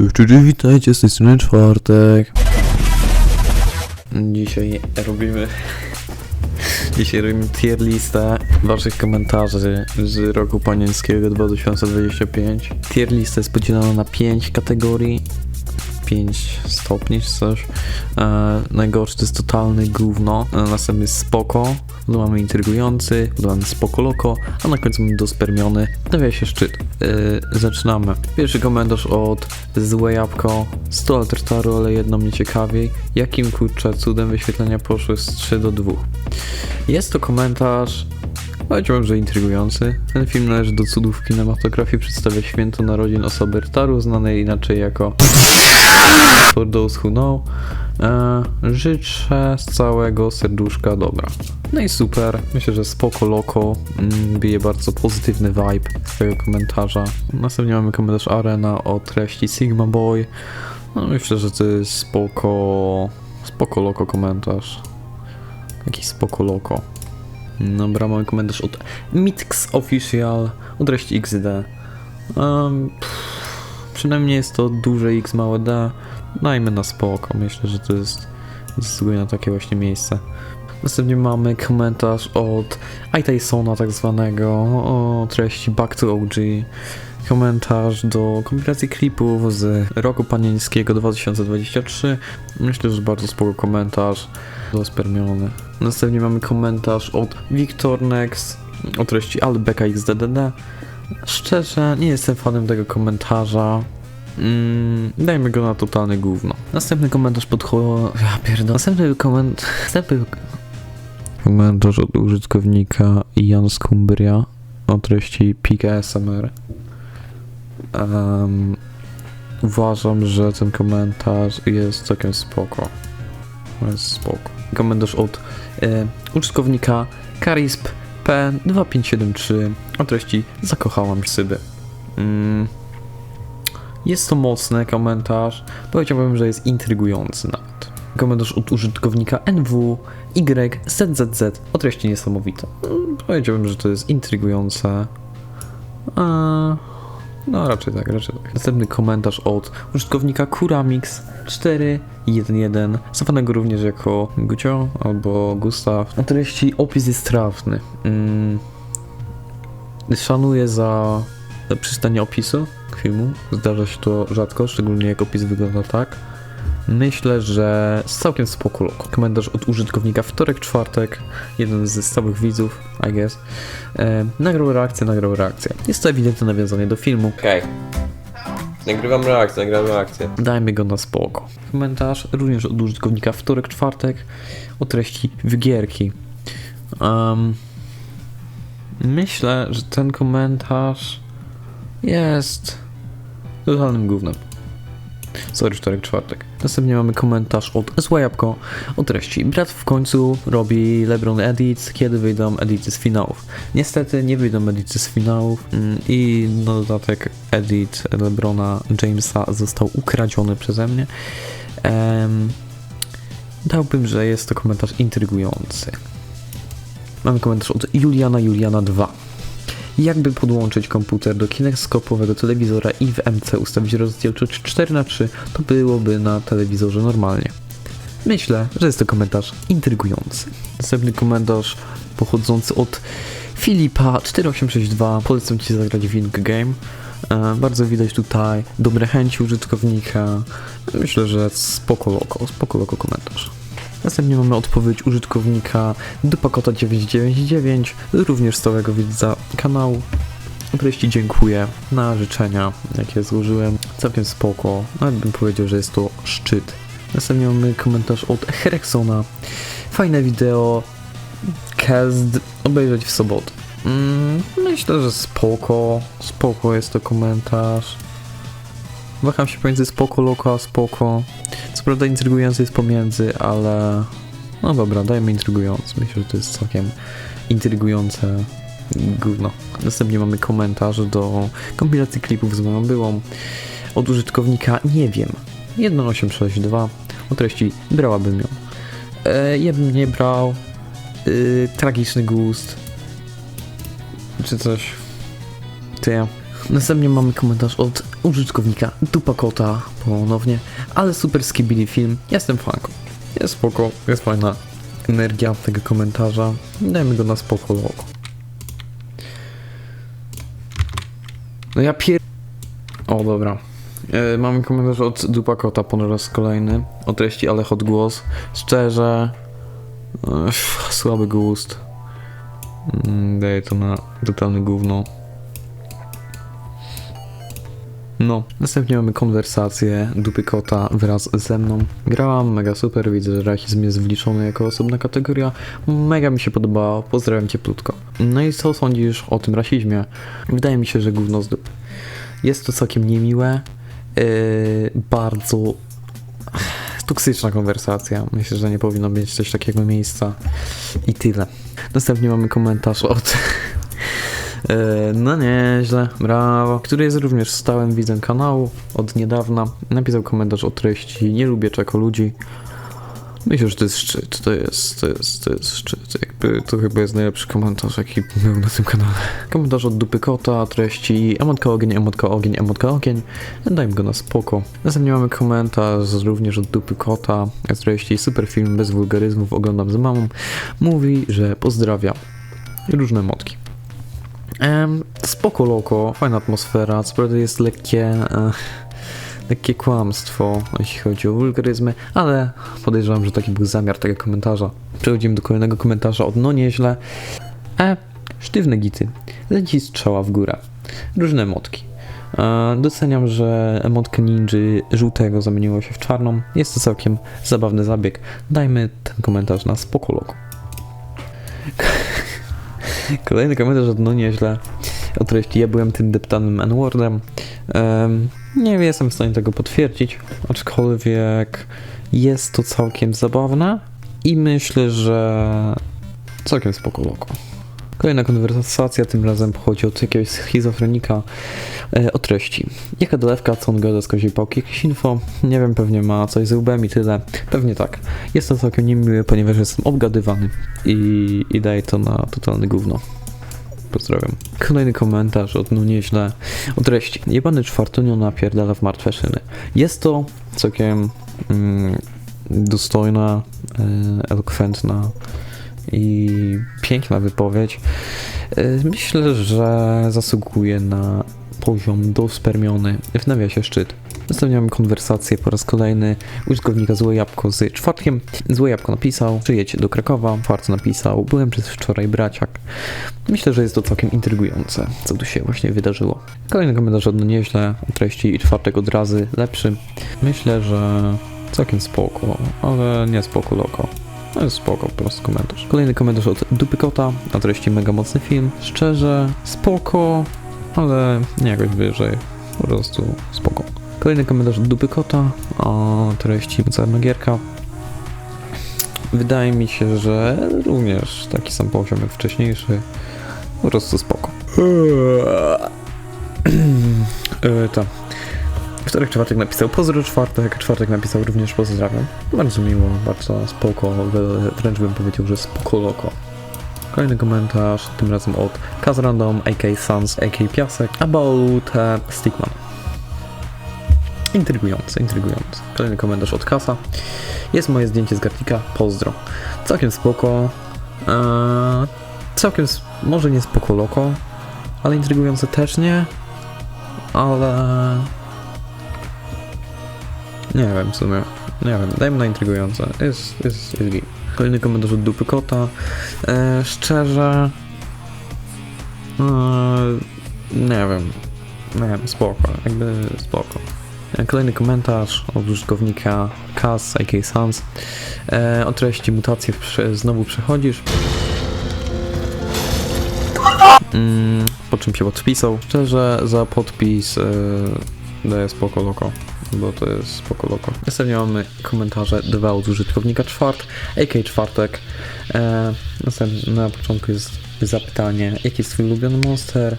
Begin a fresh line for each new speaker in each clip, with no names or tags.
Cześć, cześć, witajcie z tej strony czwartek. Dzisiaj robimy... Dzisiaj robimy tier listę waszych komentarzy z roku panieńskiego 2025. Tier lista jest podzielona na 5 kategorii. 5 stopni czy coś. E, najgorszy to jest totalny gówno. E, następny jest spoko. Potem mamy intrygujący, potem mamy spoko loko, a na końcu mamy dospermiony. Stawia się szczyt. E, zaczynamy. Pierwszy komentarz od Złe Jabłko. 100 altertaru, ale jedno mnie ciekawi. Jakim kurczę cudem wyświetlenia poszły z 3 do 2? Jest to komentarz Powiedziałbym, że intrygujący. Ten film należy do cudów kinematografii, przedstawia święto narodzin osoby Rtaru, znanej inaczej jako For those who know. E, życzę z całego serduszka dobra. No i super. Myślę, że spoko loko. Mm, bije bardzo pozytywny vibe z tego komentarza. Następnie mamy komentarz Arena o treści Sigma Boy. No myślę, że to jest spoko... Spoko loko komentarz. Jakiś spoko loko. Dobra, mamy komentarz od Mitx Official o treści XD. Um, pff, przynajmniej jest to duże X, małe D. Dajmy na spoko. Myślę, że to jest zasługuje na takie właśnie miejsce. Następnie mamy komentarz od iTysona tak zwanego o treści Back to OG. Komentarz do kompilacji klipów z roku panieńskiego 2023. Myślę, że bardzo spoko komentarz. Dospermiony. Następnie mamy komentarz od Victornex o treści Albeka XDDD. Szczerze, nie jestem fanem tego komentarza. Mm, dajmy go na totalne gówno. Następny komentarz podcho... Ja pierdolę. Następny komentarz... Następny... Komentarz od użytkownika Jan Skumbria o treści Pika SMR. Em, uważam, że ten komentarz jest całkiem spoko. Jest spoko. Komentarz od e, użytkownika Karisp P2573 o treści Zakochałam Syby. Mm. Jest to mocny komentarz. Powiedziałbym, że jest intrygujący nawet. Komentarz od użytkownika NW YZZZ o treści niesamowite. Mm, Powiedziałbym, że to jest intrygujące. A, no raczej tak, raczej tak. Następny komentarz od użytkownika Kuramix 411, zwanego również jako Gucio albo Gustaw. O treści opis jest trafny. Mm. Szanuję za przystanie opisu filmu. Zdarza się to rzadko, szczególnie jak opis wygląda tak. Myślę, że z całkiem spoko loko. Komentarz od użytkownika wtorek, czwartek, jeden ze stałych widzów, I guess. E, nagrał reakcję, nagrał reakcję. Jest to ewidentne nawiązanie do filmu.
Okej. Nagrywam reakcję, nagrywam reakcję.
Dajmy go na spoko. Komentarz również od użytkownika wtorek, czwartek o treści wygierki. Myślę, że ten komentarz jest totalnym gównem. Sorry, wtorek, czwartek. Następnie mamy komentarz od Złe Jabłko o treści. Brat w końcu robi LeBron Edits, kiedy wyjdą edity z finałów. Niestety nie wyjdą edity z finałów mm, i na dodatek edit LeBrona Jamesa został ukradziony przeze mnie. Dałbym, że jest to komentarz intrygujący. Mamy komentarz od Juliana Juliana 2. Jakby podłączyć komputer do kineskopowego telewizora i w MC ustawić rozdzielczość 4 na 3 to byłoby na telewizorze normalnie. Myślę, że jest to komentarz intrygujący. Następny komentarz pochodzący od Filipa 4862. Polecam Ci zagrać w Wing Game. E, bardzo widać tutaj dobre chęci użytkownika. Myślę, że spoko loko, spoko loko komentarz. Następnie mamy odpowiedź użytkownika Dupakota999, również stałego widza kanału. Treści dziękuję na życzenia, jakie złożyłem. Całkiem spoko, nawet bym powiedział, że jest to szczyt. Następnie mamy komentarz od Herexona. Fajne wideo, cast, obejrzeć w sobotę. Mm, myślę, że spoko, spoko jest to komentarz. Waham się pomiędzy spoko, loko, a spoko. Co prawda intrygujący jest pomiędzy, ale... No dobra, dajmy intrygujący. Myślę, że to jest całkiem intrygujące gówno. Następnie mamy komentarz do kompilacji klipów z moją byłą od użytkownika nie wiem 1862 o treści brałabym ją. E, ja bym nie brał. Y, tragiczny gust. Czy coś. Ty. Następnie mamy komentarz od użytkownika Dupakota ponownie, ale super skibili film, jestem fanką. Jest spoko, jest fajna energia tego komentarza, dajmy go na spoko logo. No ja pier... O, dobra. E, mamy komentarz od Dupakota po raz kolejny. O treści ale hot głos. Szczerze... E, słaby gust. Mm, Daję to na totalny gówno. No, następnie mamy konwersację Dupy Kota wraz ze mną. Grałam, mega super, widzę, że rasizm jest wliczony jako osobna kategoria. Mega mi się podobało, pozdrawiam cieplutko. No i co sądzisz o tym rasizmie? Wydaje mi się, że gówno z dupy. Jest to całkiem niemiłe, yy, bardzo toksyczna konwersacja. Myślę, że nie powinno mieć coś takiego miejsca. I tyle. Następnie mamy komentarz od. E, No nieźle, brawo. Który jest również stałym widzem kanału od niedawna. Napisał komentarz o treści Nie lubię czeko ludzi. Myślę, że to jest szczyt. To jest, to jest, to jest szczyt. Jakby to chyba jest najlepszy komentarz, jaki był na tym kanale. Komentarz od dupy kota, treści emotka ogień, emotka ogień, emotka ogień. Dajmy go na spoko. Następnie mamy komentarz również od dupy kota, treści super film bez wulgaryzmów, oglądam z mamą. Mówi, że pozdrawia. Różne motki. Em, spoko loko, fajna atmosfera, co prawda jest lekkie, e, lekkie kłamstwo, jeśli chodzi o wulgaryzmy, ale podejrzewam, że taki był zamiar tego komentarza. Przechodzimy do kolejnego komentarza od no nieźle. E, sztywne gity, leci strzała w górę, różne emotki. E, doceniam, że emotkę ninży żółtego zamieniło się w czarną. Jest to całkiem zabawny zabieg. Dajmy ten komentarz na spoko loko. Kolejny komentarz od no nieźle. O treści ja byłem tym deptanym N-wordem. Em, nie jestem w stanie tego potwierdzić, aczkolwiek jest to całkiem zabawne i myślę, że całkiem spoko loko. Kolejna konwersacja, tym razem pochodzi od jakiegoś schizofrenika e, o treści. Jaka dolewka, co on gada z koziej jakieś info? Nie wiem, pewnie ma coś z łbem i tyle. Pewnie tak. Jest to całkiem niemiłe, ponieważ jestem obgadywany i, i daję to na totalny gówno. Pozdrawiam. Kolejny komentarz od no nieźle. O treści. Jebany czwartunio napierdala w martwe szyny. Jest to całkiem mm, dostojna, e, elokwentna i piękna wypowiedź. E, Myślę, że zasługuje na poziom dospermiony w nawiasie szczyt. Mamy konwersację po raz kolejny użytkownika Złe Jabłko z czwartkiem. Złe Jabłko napisał, przyjedź do Krakowa. Czwarty napisał, byłem przez wczoraj braciak. Myślę, że jest to całkiem intrygujące, co tu się właśnie wydarzyło. Kolejny komentarz od nieźle, treści i czwartek od razy lepszy. Myślę, że całkiem spoko, ale nie spoko loko. Jest spoko, po prostu komentarz. Kolejny komentarz od Dupy Kota, o treści mega mocny film. Szczerze, spoko, ale nie jakoś wyżej. Po prostu spoko. Kolejny komentarz od Dupy Kota, o treści Gierka. Wydaje mi się, że również taki sam poziom jak wcześniejszy. Po prostu spoko. Yy, to. Wtorek, czwartek napisał pozdro czwartek, czwartek napisał również pozdrawiam. Bardzo miło, bardzo spoko, wrę- wręcz bym powiedział, że spoko loko. Kolejny komentarz, tym razem od Kazrandom, AK Sans, AK Piasek, about e, Stickman. Intrygujące, intrygujące. Kolejny komentarz od Kasa. Jest moje zdjęcie z Gartika, pozdro. Całkiem spoko. Eee, całkiem, może nie spoko loko, ale intrygujące też nie. Ale... Nie wiem w sumie. Nie wiem, dajmy na intrygujące. Jest, jest, jest git. Kolejny komentarz od dupy kota. E, szczerze... E, nie wiem. Nie wiem, spoko. Jakby spoko. E, Kolejny komentarz od użytkownika Kaz, AK Sans. E, o treści mutacji prze, znowu przechodzisz. Mm, po czym się podpisał. Szczerze, za podpis e, daję spoko loko, bo to jest spoko loko. Następnie mamy komentarze dwa od użytkownika czwart, AK czwartek. E, następnie na początku jest zapytanie, jaki jest twój ulubiony monster?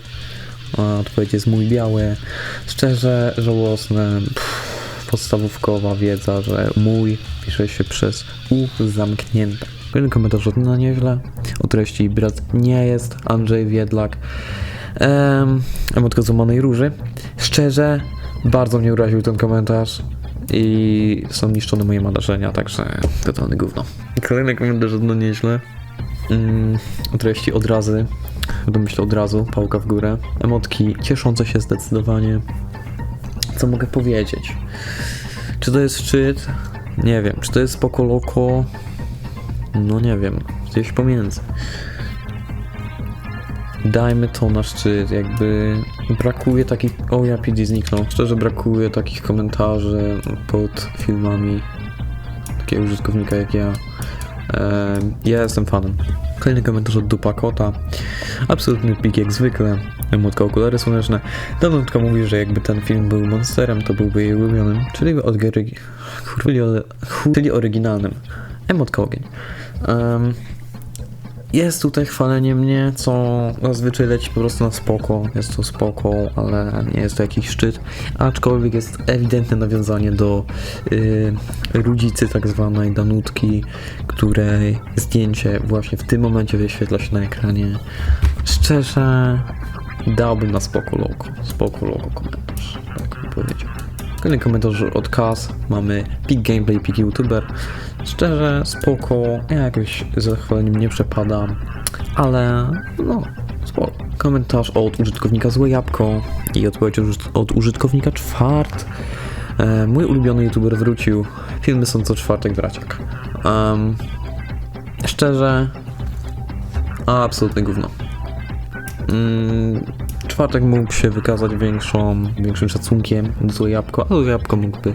A Odpowiedź jest mój biały. Szczerze, żałosne. Pff, podstawówkowa wiedza, że mój pisze się przez U zamknięte. Kolejny komentarz od na nieźle. O treści brat nie jest Andrzej Wiedlak. Um, emotka złamanej róży. Szczerze, Bardzo mnie uraził ten komentarz i są niszczone moje marzenia, także totalny gówno. Kolejny komentarz no nieźle. Mm, treści od razy, w domyśle od razu, pałka w górę. Emotki cieszące się zdecydowanie. Co mogę powiedzieć? Czy to jest szczyt? Nie wiem. Czy to jest spoko loko? No nie wiem. Gdzieś pomiędzy. Dajmy to na szczyt, jakby brakuje takich... O, ja PD zniknął. Szczerze brakuje takich komentarzy pod filmami takiego użytkownika jak ja. Ja jestem fanem. Kolejny komentarz od Dupa Kota. Absolutny pik jak zwykle. Emotka okulary słoneczne. Danutka mówi, że jakby ten film był monsterem, to byłby jej ulubionym. Czyli, od, czyli, oryginalnym. Emotka ogień. Em, jest tutaj chwalenie mnie, co zazwyczaj leci po prostu na spoko. Jest to spoko, ale nie jest to jakiś szczyt. Aczkolwiek jest ewidentne nawiązanie do y, rudzicy tak zwanej Danutki, której zdjęcie właśnie w tym momencie wyświetla się na ekranie. Szczerze dałbym na spoko logo. Spoko logo komentarz, tak bym powiedział. Kolejny komentarz od Kaz. Mamy Pik Gameplay, Pik YouTuber. Szczerze, spoko. Ja jakoś za chwaleniem nie przepadam, ale no, spoko. Komentarz od użytkownika Złe Jabłko i odpowiedź od- od użytkownika Czwart. E, mój ulubiony YouTuber wrócił. Filmy są co czwartek, braciak. Um, szczerze, absolutne gówno. Mm, czwartek mógł się wykazać większą, większym szacunkiem do Złe Jabłko, a Złe Jabłko mógłby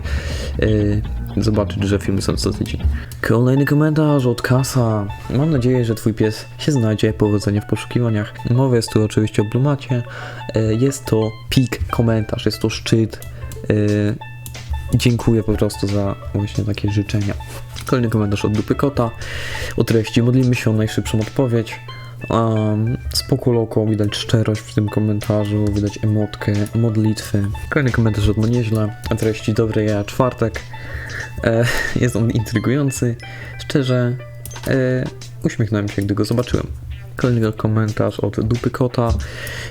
y, zobaczyć, że filmy są co tydzień. Kolejny komentarz od Kasa. Mam nadzieję, że twój pies się znajdzie. Powodzenia w poszukiwaniach. Mowa jest tu oczywiście o Blumacie. Y, jest to pik komentarz, jest to szczyt. Y, dziękuję po prostu za właśnie takie życzenia. Kolejny komentarz od Dupy Kota. O treści modlimy się o najszybszą odpowiedź. Um, spoko loko, widać szczerość w tym komentarzu, widać emotkę, modlitwy. Kolejny komentarz od Monieźle, o treści dobre ja czwartek. E, jest on intrygujący. Szczerze, e, uśmiechnąłem się, gdy go zobaczyłem. Kolejny komentarz od Dupy Kota.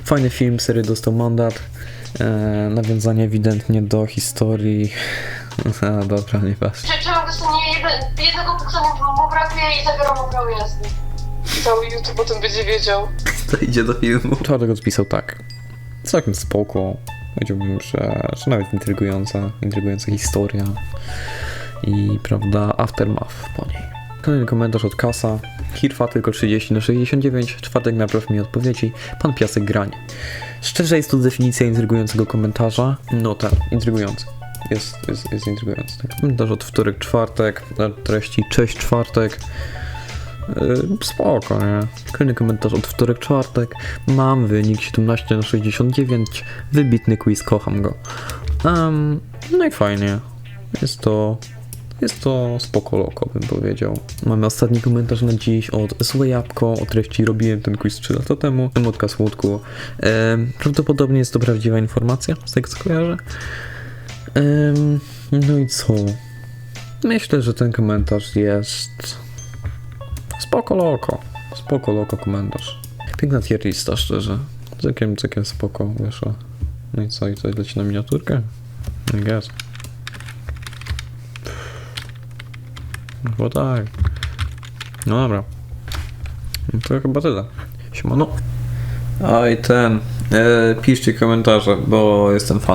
Fajny film, sery dostał mandat. E, nawiązanie ewidentnie do historii. A, dobra, nie patrz.
Czy czemu dostanie jeden, jednego punktu mu brakuje i zabiorą mu prawo jazdy? Cały YouTube o tym będzie wiedział.
To idzie do filmu. Czarek odpisał tak. Całkiem spoko. Powiedziałbym, że, że nawet intrygująca, intrygująca historia i prawda, aftermath po niej. Kolejny komentarz od Kasa. Hirfa tylko 30 na 69. Czwartek napraw mi odpowiedzi. Pan Piasek Grań. Szczerze jest to definicja intrygującego komentarza. No tak, intrygujący. Jest, jest, jest intrygujący. Tak. Komentarz od wtorek, czwartek. Na treści cześć czwartek. Yy, Spoko, nie? Kolejny komentarz od wtorek, czwartek. Mam wynik 17 na 69. Wybitny quiz, kocham go. Um, no i fajnie. Jest to. Jest to spoko loko, bym powiedział. Mamy ostatni komentarz na dziś od Złe Jabłko. O treści robiłem ten quiz 3 lata temu. Emotka słodku. Em, prawdopodobnie jest to prawdziwa informacja, z tego co kojarzę. Em, no i co? Myślę, że ten komentarz jest Spoko loko. Spoko loko komentarz. Piękna tier szczerze. Całkiem, całkiem spoko wyszła. No i co, i co, leci na miniaturkę? I guess. Bo tak. No dobra. No to chyba tyle. Siemano. A i ten. E, piszcie komentarze, bo jestem fanem.